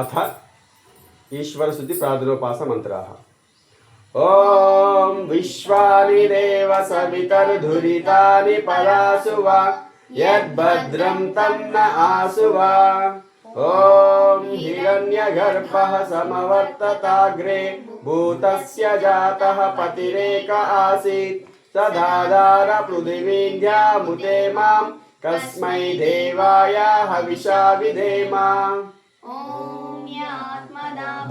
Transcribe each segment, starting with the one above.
అథ ఈశ్వరశుద్ధి ప్రాదురోపాస మంత్రా ఓం విశ్వాని దేవ సవితర్ధురితాని పరాసు వా యద్భద్రం తన్న ఆసు వా ఓం హిరణ్యగర్భః సమవర్తతాగ్రే భూతస్య జాతః పతిరేక ఆసీత్. సదాధార పృథివీంధ్యాముతే మాం కస్మై దేవాయ హవిషా విధేమా.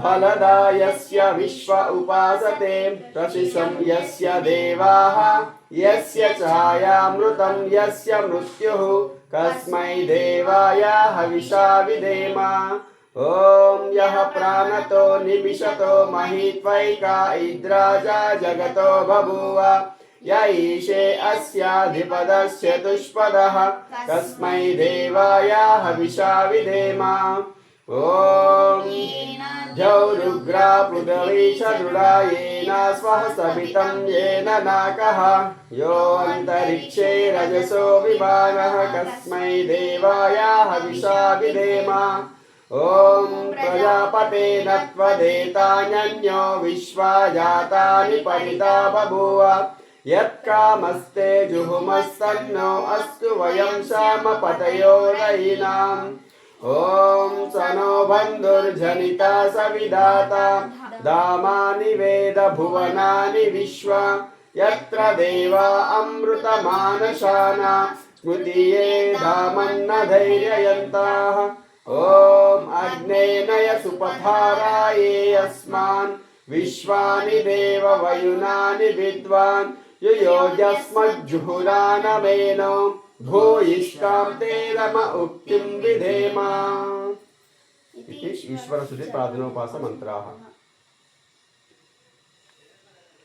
फलदायस्य विश्व उपासते प्रशिशं यस्य देवाः, यस्य छायामृतं, यस्य मृत्युः, कस्मै देवाय हविषा विधेम ॐ यः प्राणतो निमिषतो, महीत्वैका इद्राजा जगतो बभूव। य ईशे अस्याधिपदश्चतुष्पदः कस्मै देवाय हविषा विधेम ॐ जौरुग्रा पृथिवी दृढा येन स्वः सवितं येन नाकः योऽन्तरिक्षे रजसो विभागः कस्मै देवाय हविषा विधेम ॐ प्रजापतेन त्वदेतान्यो विश्वा जातानि परिता बभूव यत्कामस्ते जुहुमस्तन्नो अस्तु वयं श्यामपतयो रयिणाम् ॐ स नो बन्धुर्जनिता सविधाता, दामानि वेद भुवनानि विश्वा, यत्र देवा अमृतमानशाना स्मृतिये धामन्न धैर्ययन्ताः ॐ अग्नेनय सुपथाराये अस्मान् विश्वानि देव वयुनानि विद्वान् युयोजस्मज्जुहुरानमेनो भूयिष्ठां ते रम उक्तिं विधेम। इति